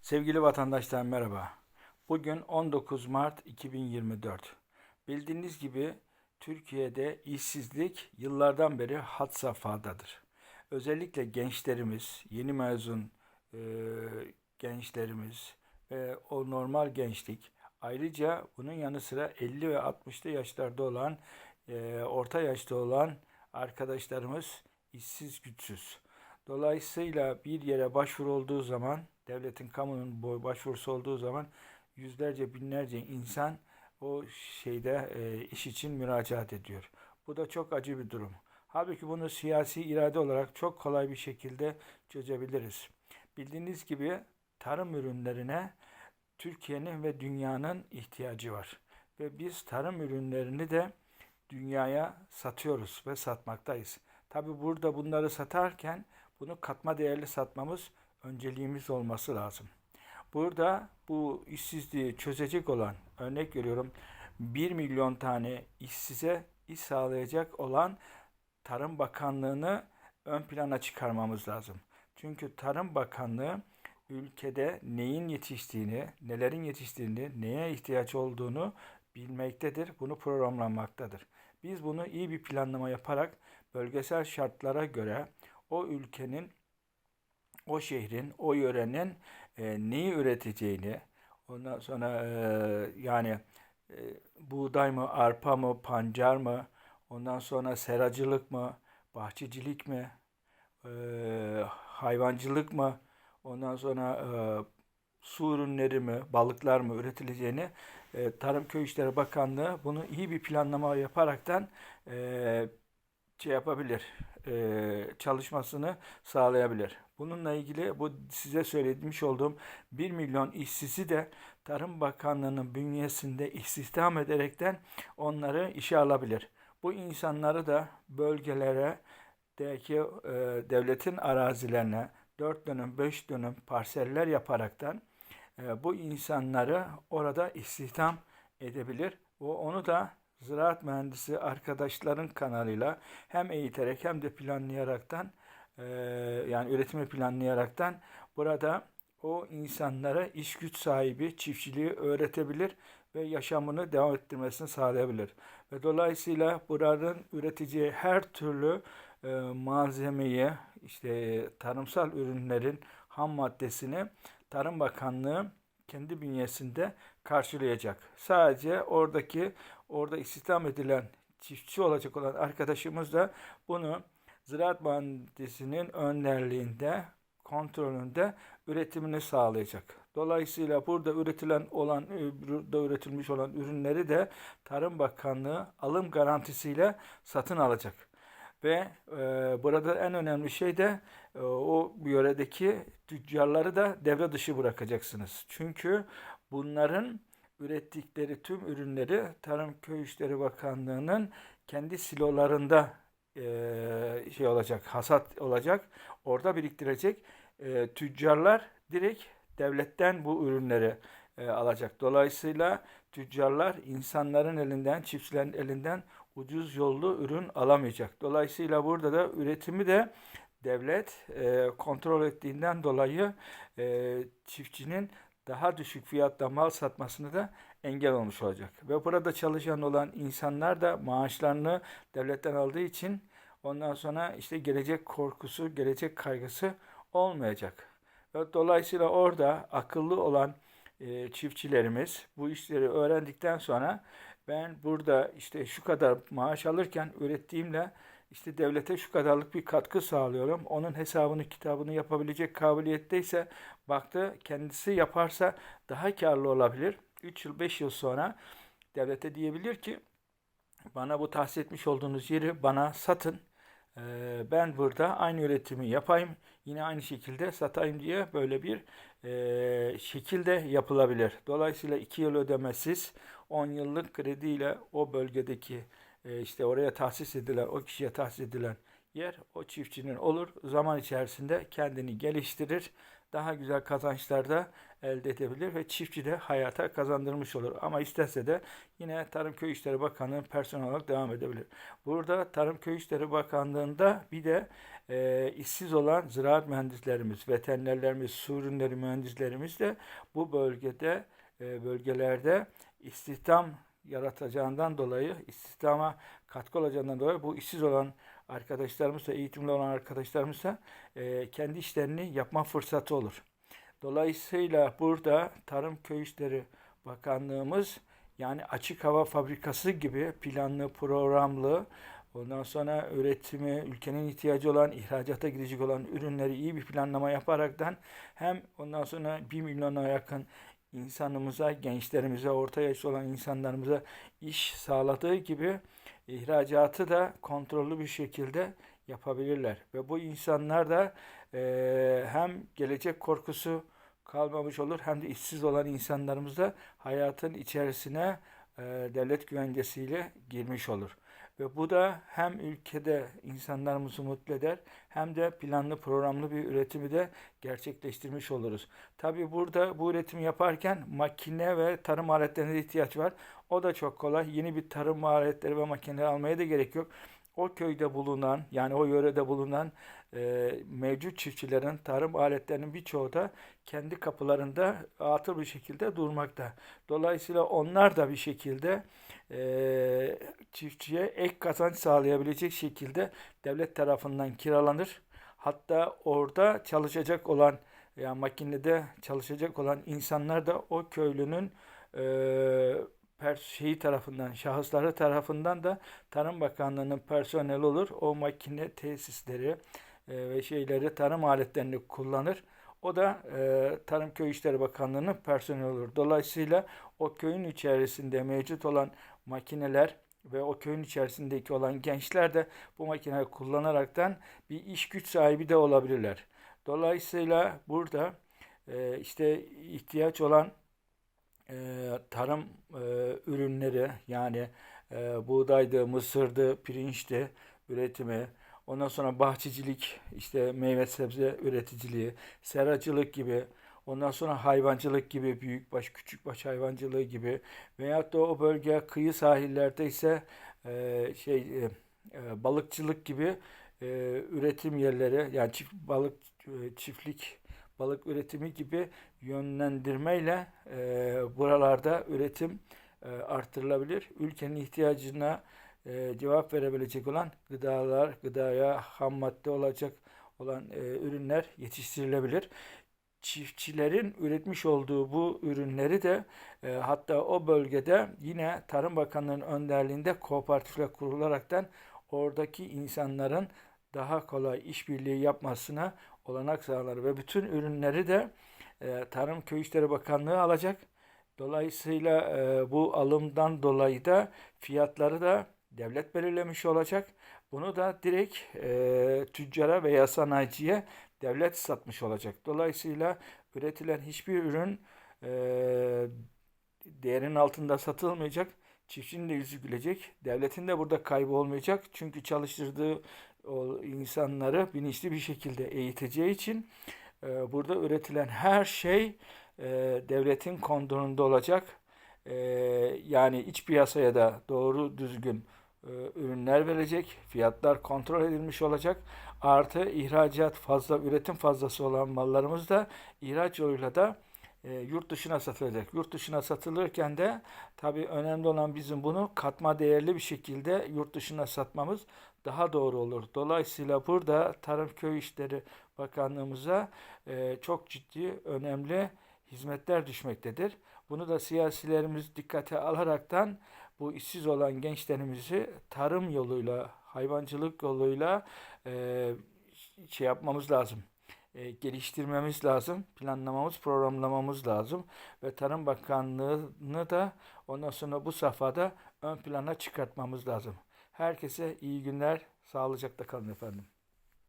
Sevgili vatandaşlar merhaba. Bugün 19 Mart 2024. Bildiğiniz gibi Türkiye'de işsizlik yıllardan beri had safhadadır. Özellikle gençlerimiz, yeni mezun e, gençlerimiz ve o normal gençlik ayrıca bunun yanı sıra 50 ve 60'lı yaşlarda olan e, orta yaşta olan arkadaşlarımız işsiz güçsüz. Dolayısıyla bir yere başvuru olduğu zaman, devletin, kamunun başvurusu olduğu zaman yüzlerce, binlerce insan o şeyde e, iş için müracaat ediyor. Bu da çok acı bir durum. Halbuki bunu siyasi irade olarak çok kolay bir şekilde çözebiliriz. Bildiğiniz gibi tarım ürünlerine Türkiye'nin ve dünyanın ihtiyacı var. Ve biz tarım ürünlerini de dünyaya satıyoruz ve satmaktayız. Tabi burada bunları satarken bunu katma değerli satmamız önceliğimiz olması lazım. Burada bu işsizliği çözecek olan örnek veriyorum 1 milyon tane işsize iş sağlayacak olan Tarım Bakanlığı'nı ön plana çıkarmamız lazım. Çünkü Tarım Bakanlığı ülkede neyin yetiştiğini, nelerin yetiştiğini, neye ihtiyaç olduğunu bilmektedir. Bunu programlamaktadır. Biz bunu iyi bir planlama yaparak bölgesel şartlara göre o ülkenin, o şehrin, o yörenin e, neyi üreteceğini, ondan sonra e, yani e, buğday mı, arpa mı, pancar mı, ondan sonra seracılık mı, bahçecilik mi, e, hayvancılık mı, ondan sonra e, su ürünleri mi, balıklar mı üretileceğini e, Tarım Köy İşleri Bakanlığı bunu iyi bir planlama yaparaktan e, şey yapabilir, e, çalışmasını sağlayabilir. Bununla ilgili bu size söylemiş olduğum 1 milyon işsizi de Tarım Bakanlığı'nın bünyesinde istihdam ederekten onları işe alabilir. Bu insanları da bölgelere deki e, devletin arazilerine 4 dönüm 5 dönüm parseller yaparaktan e, bu insanları orada istihdam edebilir. O onu da ziraat mühendisi arkadaşların kanalıyla hem eğiterek hem de planlayaraktan e, yani üretimi planlayaraktan burada o insanlara iş güç sahibi çiftçiliği öğretebilir ve yaşamını devam ettirmesini sağlayabilir. Ve dolayısıyla buranın üreteceği her türlü e, malzemeyi işte tarımsal ürünlerin ham maddesini Tarım Bakanlığı kendi bünyesinde karşılayacak. Sadece oradaki orada istihdam edilen çiftçi olacak olan arkadaşımız da bunu ziraat mühendisinin önderliğinde, kontrolünde üretimini sağlayacak. Dolayısıyla burada üretilen olan, burada üretilmiş olan ürünleri de Tarım Bakanlığı alım garantisiyle satın alacak. Ve e, burada en önemli şey de e, o yöredeki tüccarları da devre dışı bırakacaksınız. Çünkü bunların ürettikleri tüm ürünleri Tarım Köy İşleri Bakanlığı'nın kendi silolarında e, şey olacak, hasat olacak. Orada biriktirecek. E, tüccarlar direkt devletten bu ürünleri e, alacak. Dolayısıyla tüccarlar insanların elinden, çiftçilerin elinden ucuz yollu ürün alamayacak. Dolayısıyla burada da üretimi de devlet e, kontrol ettiğinden dolayı e, çiftçinin daha düşük fiyatla mal satmasını da engel olmuş olacak. Ve burada çalışan olan insanlar da maaşlarını devletten aldığı için ondan sonra işte gelecek korkusu, gelecek kaygısı olmayacak. Ve dolayısıyla orada akıllı olan e, çiftçilerimiz bu işleri öğrendikten sonra ben burada işte şu kadar maaş alırken ürettiğimle işte devlete şu kadarlık bir katkı sağlıyorum. Onun hesabını kitabını yapabilecek kabiliyetteyse baktı kendisi yaparsa daha karlı olabilir. 3 yıl 5 yıl sonra devlete diyebilir ki bana bu tahsis etmiş olduğunuz yeri bana satın. Ee, ben burada aynı üretimi yapayım. Yine aynı şekilde satayım diye böyle bir e, şekilde yapılabilir. Dolayısıyla 2 yıl ödemesiz 10 yıllık krediyle o bölgedeki e, işte oraya tahsis edilen, o kişiye tahsis edilen yer o çiftçinin olur. Zaman içerisinde kendini geliştirir daha güzel kazançlar da elde edebilir ve çiftçi de hayata kazandırmış olur. Ama isterse de yine Tarım Köy İşleri Bakanlığı personel olarak devam edebilir. Burada Tarım Köy İşleri Bakanlığı'nda bir de e, işsiz olan ziraat mühendislerimiz, veterinerlerimiz, su ürünleri mühendislerimiz de bu bölgede bölgelerde istihdam yaratacağından dolayı, istihdama katkı olacağından dolayı bu işsiz olan arkadaşlarımızla, eğitimli olan arkadaşlarımızla e, kendi işlerini yapma fırsatı olur. Dolayısıyla burada Tarım Köy İşleri Bakanlığımız yani açık hava fabrikası gibi planlı, programlı, ondan sonra üretimi, ülkenin ihtiyacı olan, ihracata gidecek olan ürünleri iyi bir planlama yaparaktan hem ondan sonra 1 milyona yakın insanımıza, gençlerimize, orta yaşlı olan insanlarımıza iş sağladığı gibi ihracatı da kontrollü bir şekilde yapabilirler. Ve bu insanlar da e, hem gelecek korkusu kalmamış olur hem de işsiz olan insanlarımız da hayatın içerisine e, devlet güvencesiyle girmiş olur. Ve bu da hem ülkede insanlarımızı mutlu eder hem de planlı programlı bir üretimi de gerçekleştirmiş oluruz. Tabi burada bu üretimi yaparken makine ve tarım aletlerine ihtiyaç var. O da çok kolay. Yeni bir tarım aletleri ve makineleri almaya da gerek yok o köyde bulunan yani o yörede bulunan e, mevcut çiftçilerin tarım aletlerinin birçoğu da kendi kapılarında atıl bir şekilde durmakta. Dolayısıyla onlar da bir şekilde e, çiftçiye ek kazanç sağlayabilecek şekilde devlet tarafından kiralanır. Hatta orada çalışacak olan yani makinede çalışacak olan insanlar da o köylünün e, şeyi tarafından, şahısları tarafından da Tarım Bakanlığı'nın personel olur. O makine tesisleri e, ve şeyleri, tarım aletlerini kullanır. O da e, Tarım Köy İşleri Bakanlığı'nın personel olur. Dolayısıyla o köyün içerisinde mevcut olan makineler ve o köyün içerisindeki olan gençler de bu makineyi kullanaraktan bir iş güç sahibi de olabilirler. Dolayısıyla burada e, işte ihtiyaç olan e, tarım e, ürünleri yani e, buğdaydı, mısırdı, pirinçti üretimi, ondan sonra bahçecilik, işte meyve sebze üreticiliği, seracılık gibi, ondan sonra hayvancılık gibi, büyükbaş, küçükbaş hayvancılığı gibi veyahut da o bölge kıyı sahillerde ise e, şey e, e, balıkçılık gibi e, üretim yerleri yani çift balık e, çiftlik balık üretimi gibi yönlendirmeyle e, buralarda üretim e, artırılabilir. Ülkenin ihtiyacına e, cevap verebilecek olan gıdalar, gıdaya ham madde olacak olan e, ürünler yetiştirilebilir. Çiftçilerin üretmiş olduğu bu ürünleri de e, hatta o bölgede yine Tarım Bakanlığı'nın önderliğinde kooperatifle kurularaktan oradaki insanların daha kolay işbirliği yapmasına olanak sağlar ve bütün ürünleri de e, Tarım Köy İşleri Bakanlığı alacak. Dolayısıyla e, bu alımdan dolayı da fiyatları da devlet belirlemiş olacak. Bunu da direkt e, tüccara veya sanayiciye devlet satmış olacak. Dolayısıyla üretilen hiçbir ürün e, değerin altında satılmayacak. Çiftçinin de yüzü gülecek. Devletin de burada kaybı olmayacak. Çünkü çalıştırdığı o insanları bilinçli bir şekilde eğiteceği için e, burada üretilen her şey e, devletin kontrolünde olacak. E, yani iç piyasaya da doğru düzgün ürünler verecek. Fiyatlar kontrol edilmiş olacak. Artı ihracat fazla, üretim fazlası olan mallarımız da ihraç yoluyla da e, yurt dışına satılacak. Yurt dışına satılırken de tabii önemli olan bizim bunu katma değerli bir şekilde yurt dışına satmamız daha doğru olur. Dolayısıyla burada Tarım Köy İşleri Bakanlığımıza e, çok ciddi önemli hizmetler düşmektedir. Bunu da siyasilerimiz dikkate alaraktan bu işsiz olan gençlerimizi tarım yoluyla, hayvancılık yoluyla e, şey yapmamız lazım e, geliştirmemiz lazım. Planlamamız, programlamamız lazım. Ve Tarım Bakanlığı'nı da ondan sonra bu safhada ön plana çıkartmamız lazım. Herkese iyi günler, sağlıcakla kalın efendim.